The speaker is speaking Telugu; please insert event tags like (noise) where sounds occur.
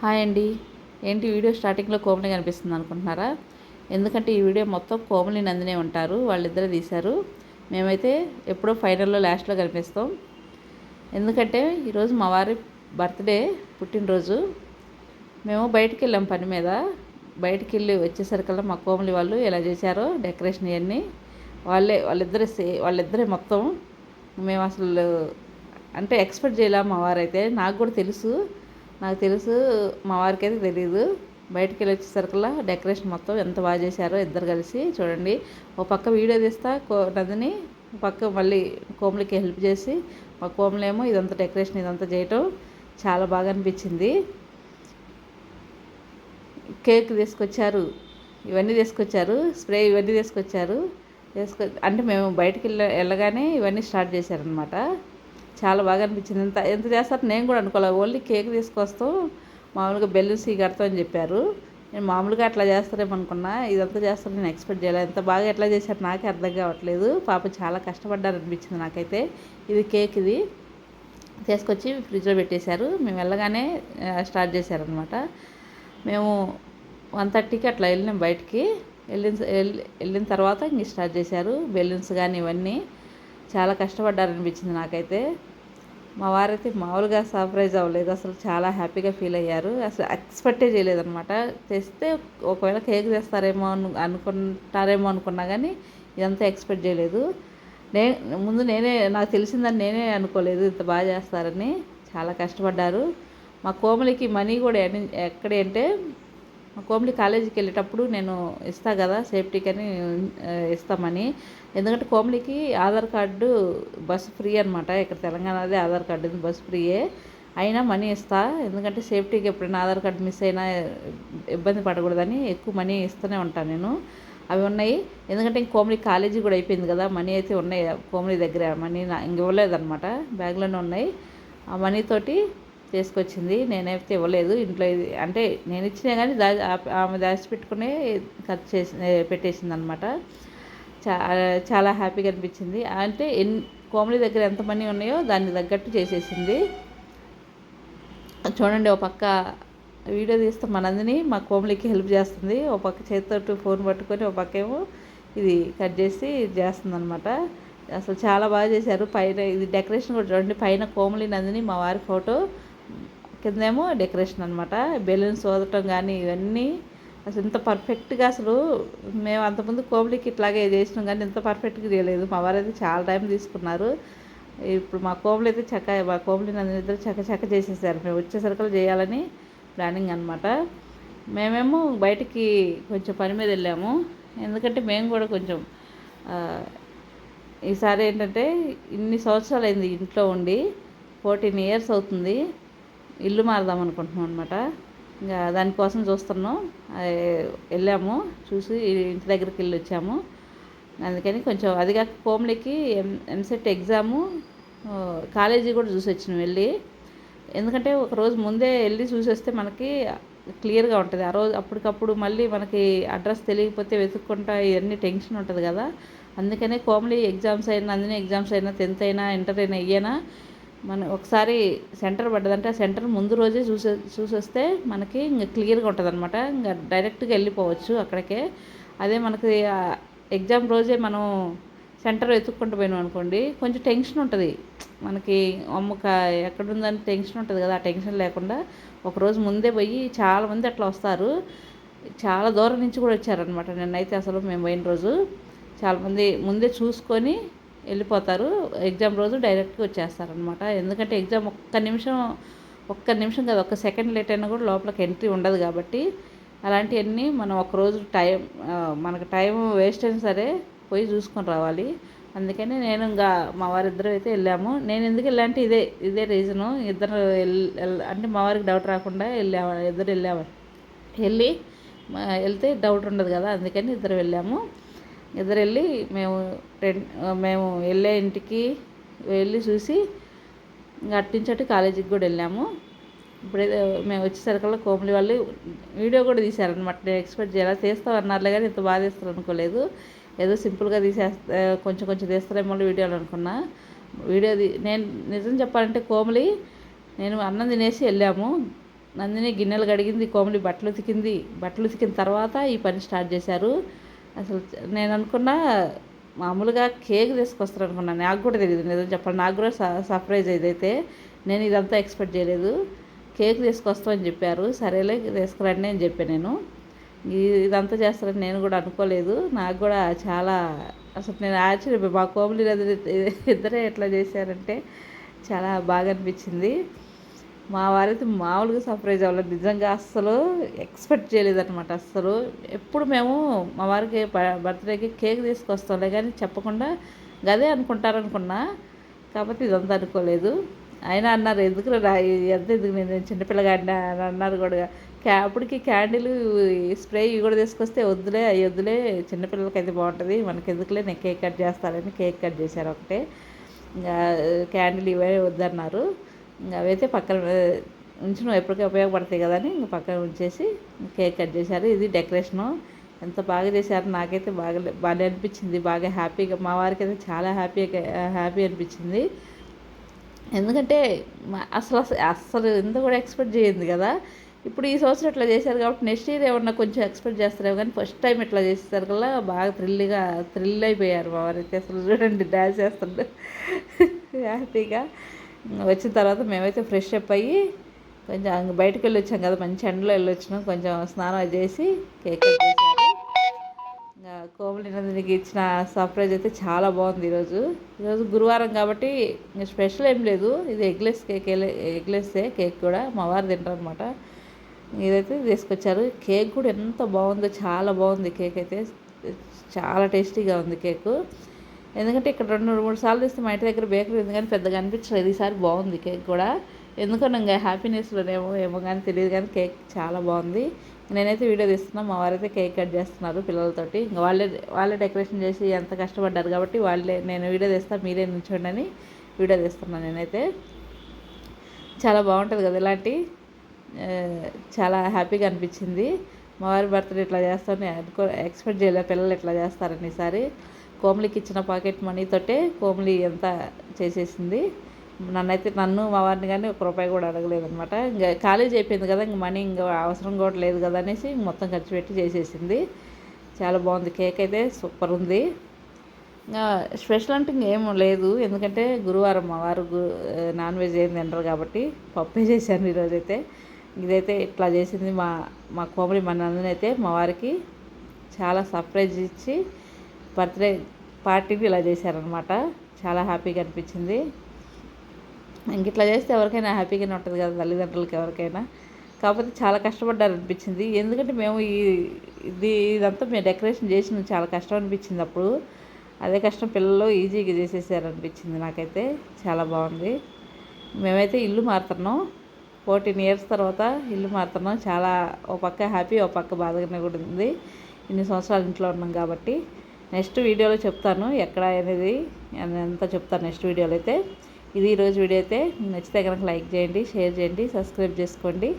హాయ్ అండి. ఏంటి వీడియో స్టార్టింగ్లో కోమలి కనిపిస్తుంది అనుకుంటున్నారా? ఎందుకంటే ఈ వీడియో మొత్తం కోమలి నందినే ఉంటారు. వాళ్ళిద్దరే తీశారు. మేమైతే ఎప్పుడో ఫైనల్లో లాస్ట్లో కనిపిస్తాం. ఎందుకంటే ఈరోజు మా వారి బర్త్డే పుట్టినరోజు. మేము బయటికి వెళ్ళాం పని మీద. బయటికి వెళ్ళి వచ్చేసరికల్లా మా కోమలి వాళ్ళు ఎలా చేశారో డెకరేషన్ ఇవన్నీ వాళ్ళే వాళ్ళిద్దరే సే వాళ్ళిద్దరే మొత్తం. మేము అసలు అంటే ఎక్స్పెక్ట్ చేయలేము మా వారైతే. నాకు కూడా తెలుసు. నాకు తెలుసు మా వారికి అయితే తెలియదు బయటికి వెళ్ళి వచ్చేసరికల్లా డెకరేషన్ మొత్తం ఎంత బాగా చేశారో ఇద్దరు కలిసి చూడండి. ఓ పక్క వీడియో తీస్తా కో నదిని పక్క మళ్ళీ కోమలికి హెల్ప్ చేసి మా కోమలేమో ఇదంతా డెకరేషన్ ఇదంతా చేయటం చాలా బాగా అనిపించింది. కేక్ తీసుకొచ్చారు ఇవన్నీ తీసుకొచ్చారు స్ప్రే ఇవన్నీ తీసుకొచ్చారు. తీసుకొ అంటే మేము బయటకు వెళ్ళ వెళ్ళగానే ఇవన్నీ స్టార్ట్ చేశారనమాట చాలా బాగా అనిపించింది. ఎంత ఎంత చేస్తారు నేను కూడా అనుకోలేదు ఓన్లీ కేక్ తీసుకొస్తాం మామూలుగా బెలూన్స్ కడతాం అని చెప్పారు. నేను మామూలుగా అట్లా చేస్తారేమనుకున్నా ఇదంతా చేస్తారు నేను ఎక్స్పెక్ట్ చేయలేదు ఎంత బాగా ఎట్లా చేశారు నాకే అర్థం కావట్లేదు. పాప చాలా కష్టపడ్డారు అనిపించింది నాకైతే. ఇది కేక్ ఇది. తీసుకొచ్చి ఫ్రిడ్జ్లో పెట్టేశారు. మేము వెళ్ళగానే స్టార్ట్ చేశారనమాట మేము వన్ థర్టీకి అట్లా వెళ్ళినాం బయటికి. వెళ్ళిన వెళ్ళిన తర్వాత ఇంక స్టార్ట్ చేశారు. బెలూన్స్ కానీ ఇవన్నీ. చాలా కష్టపడ్డారనిపించింది నాకైతే. మా వారైతే మామూలుగా సర్ప్రైజ్ అవ్వలేదు. అసలు చాలా హ్యాపీగా ఫీల్ అయ్యారు. అసలు ఎక్స్పెక్టే చేయలేదన్నమాట. తెస్తే ఒకవేళ కేక్ తెస్తారేమో అను అనుకుంటారేమో అనుకున్నా కానీ ఇదంతా ఎక్స్పెక్ట్ చేయలేదు. నే ముందు నేనే నాకు తెలిసిందని నేనే అనుకోలేదు ఇంత బాగా చేస్తారని. చాలా కష్టపడ్డారు. మా కోమలికి మనీ కూడా ఎక్కడ అంటే కోమలి కాలేజీకి వెళ్ళేటప్పుడు నేను ఇస్తా కదా సేఫ్టీకి అని ఇస్తామని. ఎందుకంటే కోమలికి ఆధార్ కార్డు బస్సు ఫ్రీ అనమాట ఇక్కడ తెలంగాణదే ఆధార్ కార్డు బస్సు ఫ్రీయే. అయినా మనీ ఇస్తా. ఎందుకంటే సేఫ్టీకి ఎప్పుడైనా ఆధార్ కార్డు మిస్ అయినా ఇబ్బంది పడకూడదని ఎక్కువ మనీ ఇస్తూనే ఉంటాను నేను. అవి ఉన్నాయి. ఎందుకంటే ఇంక కోమలి కాలేజీ కూడా అయిపోయింది కదా మనీ అయితే ఉన్నాయి కోమలి దగ్గర. మనీ ఇంక ఇవ్వలేదన్నమాట. బ్యాగ్లోనే ఉన్నాయి. ఆ మనీతోటి తీసుకొచ్చింది నేనైతే ఇవ్వలేదు. ఇంట్లో ఇది అంటే నేను ఇచ్చినా కానీ దా ఆమె దాచిపెట్టుకునే ఖర్చు చేసి పెట్టేసింది అనమాట చాలా హ్యాపీగా అనిపించింది. అంటే ఎన్ కోమలి దగ్గర ఎంత మనీ ఉన్నాయో దాన్ని తగ్గట్టు చేసేసింది. చూడండి ఒక పక్క వీడియో తీస్తే మనందిని మా కోమలికి హెల్ప్ చేస్తుంది. ఒక పక్క చేతితో ఫోన్ పట్టుకొని ఒక పక్క ఏమో ఇది కట్ చేసి చేస్తుంది అనమాట అసలు చాలా బాగా చేశారు. పైన ఇది డెకరేషన్ కూడా చూడండి పైన కోమలి నందిని మా వారి ఫోటో. కిందేమో డెకరేషన్ అనమాట బెలూన్స్ వదటం కానీ ఇవన్నీ అసలు ఇంత పర్ఫెక్ట్గా అసలు మేము అంతకుముందు కోమలికి ఇట్లాగే చేసినాం కానీ ఇంత పర్ఫెక్ట్గా చేయలేదు. మా వారు అయితే చాలా టైం తీసుకున్నారు. ఇప్పుడు మా కోమలు అయితే చక్క మా కోమలి నన్ను ఇద్దరు చక్క చక్క చేసేసారు. మేము వచ్చేసరికలు చేయాలని ప్లానింగ్ అనమాట మేమేమో బయటికి కొంచెం పని మీద వెళ్ళాము. ఎందుకంటే మేము కూడా కొంచెం ఈసారి ఏంటంటే ఇన్ని సంవత్సరాలు అయింది ఇంట్లో ఉండి ఫోర్టీన్ ఇయర్స్ అవుతుంది. ఇల్లు మారదాం అనుకుంటున్నాం అనమాట ఇంకా దానికోసం చూస్తున్నాం. వెళ్ళాము. చూసి ఇంటి దగ్గరికి వెళ్ళి వచ్చాము. అందుకని కొంచెం అది కాక కోమలికి ఎం ఎంసెట్ ఎగ్జాము కాలేజీ కూడా చూసి వచ్చినాం వెళ్ళి. ఎందుకంటే ఒక రోజు ముందే వెళ్ళి చూసి వస్తే మనకి క్లియర్గా ఉంటుంది. ఆ రోజు అప్పటికప్పుడు మళ్ళీ మనకి అడ్రస్ తెలియకపోతే వెతుక్కుంటా ఇవన్నీ టెన్షన్ ఉంటుంది కదా. అందుకనే కోమలి ఎగ్జామ్స్ అయినా అందులో ఎగ్జామ్స్ అయినా టెన్త్ అయినా ఇంటర్ అయినా అయ్యానా మన ఒకసారి సెంటర్ పడ్డదంటే ఆ సెంటర్ ముందు రోజే చూసే చూసేస్తే మనకి ఇంకా క్లియర్గా ఉంటుంది అనమాట ఇంకా డైరెక్ట్గా వెళ్ళిపోవచ్చు అక్కడికే. అదే మనకి ఎగ్జామ్ రోజే మనం సెంటర్ వెతుక్కుంటూ పోయినాం అనుకోండి కొంచెం టెన్షన్ ఉంటుంది. మనకి అమ్మక ఎక్కడుందని టెన్షన్ ఉంటుంది కదా ఆ టెన్షన్ లేకుండా. ఒకరోజు ముందే పోయి చాలామంది అట్లా వస్తారు. చాలా దూరం నుంచి కూడా వచ్చారనమాట నిన్నైతే అసలు మేము పోయిన రోజు. చాలామంది ముందే చూసుకొని వెళ్ళిపోతారు. ఎగ్జామ్ రోజు డైరెక్ట్గా వచ్చేస్తారనమాట ఎందుకంటే ఎగ్జామ్ ఒక్క నిమిషం ఒక్క నిమిషం కాదు ఒక్క సెకండ్ లేట్ అయినా కూడా లోపలికి ఎంట్రీ ఉండదు కాబట్టి అలాంటివన్నీ మనం ఒకరోజు టైం మనకు టైం వేస్ట్ అయినా సరే పోయి చూసుకొని రావాలి. అందుకని నేను ఇంకా మా వారిద్దరం అయితే వెళ్ళాము. నేను ఎందుకు వెళ్ళాలంటే ఇదే ఇదే రీజను. ఇద్దరు అంటే మా వారికి డౌట్ రాకుండా వెళ్ళాము ఇద్దరు వెళ్ళాము. వెళ్ళి వెళ్తే డౌట్ ఉండదు కదా అందుకని ఇద్దరు వెళ్ళాము. ఇద్దరు వెళ్ళి మేము మేము వెళ్ళే ఇంటికి వెళ్ళి చూసి ఇంకా అట్టించట్టు కాలేజీకి కూడా వెళ్ళాము. ఇప్పుడైతే మేము వచ్చేసరికల్లా కోమలి వాళ్ళు వీడియో కూడా తీశారనమాట నేను ఎక్స్పెక్ట్ చేయాలి తీస్తాం అన్నారులే కానీ ఇంత బాగా తీస్తారు అనుకోలేదు. ఏదో సింపుల్గా తీసేస్తా కొంచెం కొంచెం తీస్తారేమో వీడియోలు అనుకున్నా. వీడియో నేను నిజం చెప్పాలంటే కోమలి నేను అన్నం తినేసి వెళ్ళాము. నందిని గిన్నెలు కడిగింది కోమలి బట్టలు ఉతికింది. బట్టలు ఉతికిన తర్వాత ఈ పని స్టార్ట్ చేశారు. అసలు నేను అనుకున్నా మామూలుగా కేక్ తీసుకొస్తారు అనుకున్నాను నాకు కూడా తెలియదు నిజం చెప్పాలి. నాకు కూడా సర్ప్రైజ్ ఇదైతే నేను ఇదంతా ఎక్స్పెక్ట్ చేయలేదు. కేక్ తీసుకొస్తామని చెప్పారు. సరేలే తీసుకురండి అని చెప్పాను నేను. ఇదంతా చేస్తారని నేను కూడా అనుకోలేదు. నాకు కూడా చాలా అసలు నేను ఆశ్చర్య మా కోమలి ఇద్దరే ఎట్లా చేశారంటే చాలా బాగా అనిపించింది. మా వారైతే మామూలుగా సర్ప్రైజ్ అవ్వలేదు. నిజంగా అస్సలు ఎక్స్పెక్ట్ చేయలేదన్నమాట. అస్సలు ఎప్పుడు మేము మా వారికి బర్త్డేకి కేక్ తీసుకొస్తాంలే కానీ చెప్పకుండా గదే అనుకుంటారనుకున్నా. కాబట్టి ఇదంతా అనుకోలేదు. అయినా అన్నారు ఎందుకు ఎంత ఎందుకు నేను చిన్నపిల్లగాడినా? అని అన్నారు కూడా. క్యా అప్పటికి క్యాండిల్ స్ప్రే ఇవి కూడా తీసుకొస్తే వద్దులే అవి వద్దులే చిన్నపిల్లలకి అయితే బాగుంటుంది మనకి ఎందుకులే నేను కేక్ కట్ చేస్తానని కేక్ కట్ చేశారు ఒకటే. క్యాండిల్ ఇవే వద్దన్నారు. ఇంకా అవైతే పక్కన ఉంచిన ఎప్పటికీ ఉపయోగపడతాయి కదా అని ఇంకా పక్కన ఉంచేసి కేక్ కట్ చేశారు. ఇది డెకరేషను. ఎంత బాగా చేశారు నాకైతే బాగా బాగా అనిపించింది. బాగా హ్యాపీగా మా వారికి అయితే చాలా హ్యాపీగా హ్యాపీ అనిపించింది. ఎందుకంటే అసలు అసలు ఎంత కూడా ఎక్స్పెక్ట్ చేయింది కదా. ఇప్పుడు ఈ సంవత్సరం ఇట్లా చేశారు కాబట్టి నెక్స్ట్ ఇయర్ ఏమన్నా కొంచెం ఎక్స్పెక్ట్ చేస్తారేమో కానీ ఫస్ట్ టైం ఇట్లా చేసేసారు కల్లా బాగా థ్రిల్గా థ్రిల్ అయిపోయారు మా వారైతే. అసలు చూడండి డ్యాన్స్ చేస్తుండే (laughs) హ్యాపీగా. వచ్చిన తర్వాత మేమైతే ఫ్రెష్ అప్ అయ్యి కొంచెం బయటకు వెళ్ళి వచ్చాం కదా మంచి ఎండలో వెళ్ళి వచ్చినాం. కొంచెం స్నానం చేసి కేక్ చేశారు. ఇంకా కోమలి నందినికి ఇచ్చిన సర్ప్రైజ్ అయితే చాలా బాగుంది ఈరోజు. ఈరోజు గురువారం కాబట్టి ఇంకా స్పెషల్ ఏం లేదు. ఇది ఎగ్లెస్ కేక్ ఎగ్లెస్సే కేక్ కూడా. మా వారు తింటారు అనమాట ఇదైతే తీసుకొచ్చారు. కేక్ కూడా ఎంత బాగుందో చాలా బాగుంది కేక్ అయితే. చాలా టేస్టీగా ఉంది కేకు. ఎందుకంటే ఇక్కడ రెండు మూడు సార్లు తీస్తే మా ఇంటి దగ్గర బేకరీ ఉంది కానీ పెద్దగా అనిపించలేదు. ఈసారి బాగుంది కేక్ కూడా. ఎందుకని ఇంకా హ్యాపీనెస్లోనేమో ఏమో కానీ తెలియదు కానీ కేక్ చాలా బాగుంది. నేనైతే వీడియో తీస్తున్నా మా వారైతే కేక్ కట్ చేస్తున్నారు పిల్లలతోటి. ఇంకా వాళ్ళే వాళ్ళే డెకరేషన్ చేసి ఎంత కష్టపడ్డారు కాబట్టి వాళ్ళే నేను వీడియో తీస్తాను మీరే నిల్చోండి అని వీడియో తీస్తున్నాను నేనైతే. చాలా బాగుంటుంది కదా ఇలాంటి చాలా హ్యాపీగా అనిపించింది. మా వారి బర్త్డే ఇట్లా చేస్తామని అనుకో ఎక్స్పెక్ట్ చేయలేదు పిల్లలు ఇట్లా చేస్తారని ఈసారి. కోమలికి ఇచ్చిన పాకెట్ మనీతోటే కోమలి ఎంత చేసేసింది. నన్నైతే నన్ను మా వారిని కానీ ఒక రూపాయి కూడా అడగలేదనమాట ఇంకా కాలేజ్ అయిపోయింది కదా ఇంక మనీ ఇంకా అవసరం కూడా లేదు కదా అనేసి మొత్తం ఖర్చు పెట్టి చేసేసింది. చాలా బాగుంది. కేక్ అయితే సూపర్ ఉంది. ఇంకా స్పెషల్ అంటే ఇంకేం లేదు. ఎందుకంటే గురువారం మా వారు నాన్ వెజ్ ఏం తినరు కాబట్టి పప్పే చేశాను ఈరోజైతే ఇదైతే ఇట్లా చేసింది మా మా కోమలి మా నందనైతే మా వారికి చాలా సర్ప్రైజ్ ఇచ్చి బర్త్డే పార్టీని ఇలా చేశారనమాట చాలా హ్యాపీగా అనిపించింది. ఇంక ఇట్లా చేస్తే ఎవరికైనా హ్యాపీగానే ఉంటుంది కదా తల్లిదండ్రులకి ఎవరికైనా. కాకపోతే చాలా కష్టపడ్డారు అనిపించింది ఎందుకంటే మేము ఈ ఇది ఇదంతా మేము డెకరేషన్ చేసిన చాలా కష్టం అనిపించింది అప్పుడు. అదే కష్టం పిల్లలు ఈజీగా చేసేసారు అనిపించింది నాకైతే. చాలా బాగుంది. మేమైతే ఇల్లు మారుతున్నాం. ఫోర్టీన్ ఇయర్స్ తర్వాత ఇల్లు మారుతున్నాం. చాలా ఓ పక్క హ్యాపీ ఓ పక్క బాధగానే కూడా ఉంది. ఇన్ని సంవత్సరాలు ఇంట్లో ఉన్నాం కాబట్టి. నెక్స్ట్ వీడియోలో చెప్తాను ఎక్కడ అనేది అంతా చెప్తాను నెక్స్ట్ వీడియోలో అయితే. ఇది ఈరోజు వీడియో అయితే. నచ్చితే కనుక లైక్ చేయండి షేర్ చేయండి సబ్స్క్రైబ్ చేసుకోండి.